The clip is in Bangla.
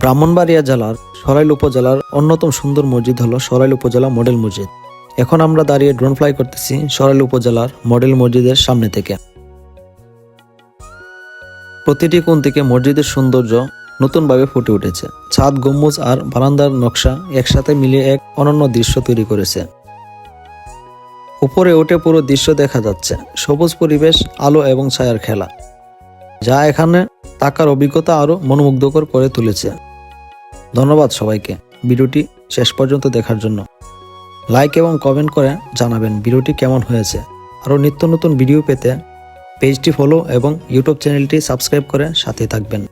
ব্রাহ্মণবাড়িয়া জেলার সরাইল উপজেলার অন্যতম সুন্দর মসজিদ হলো সরাইল উপজেলা মডেল মসজিদ। এখন আমরা দাঁড়িয়ে ড্রোন ফ্লাই করতেছি সরাইল উপজেলার মডেল মসজিদের সামনে থেকে। প্রতিটি কোণ থেকে মসজিদের সৌন্দর্য নতুনভাবে ফুটে উঠেছে। ছাদ, গম্বুজ আর বারান্দার নকশা একসাথে মিলিয়ে এক অনন্য দৃশ্য তৈরি করেছে। উপরে উঠে পুরো দৃশ্য দেখা যাচ্ছে। সবুজ পরিবেশ, আলো এবং ছায়ার খেলা। যা এখানে তাকার অভিজ্ঞতা আরও মনোমুগ্ধকর করে তুলেছে। ধন্যবাদ সবাইকে ভিডিওটি শেষ পর্যন্ত দেখার জন্য। লাইক এবং কমেন্ট করে জানাবেন ভিডিওটি কেমন হয়েছে। আরও নিত্য নতুন ভিডিও পেতে পেজটি ফলো এবং ইউটিউব চ্যানেলটি সাবস্ক্রাইব করে সাথে থাকবেন।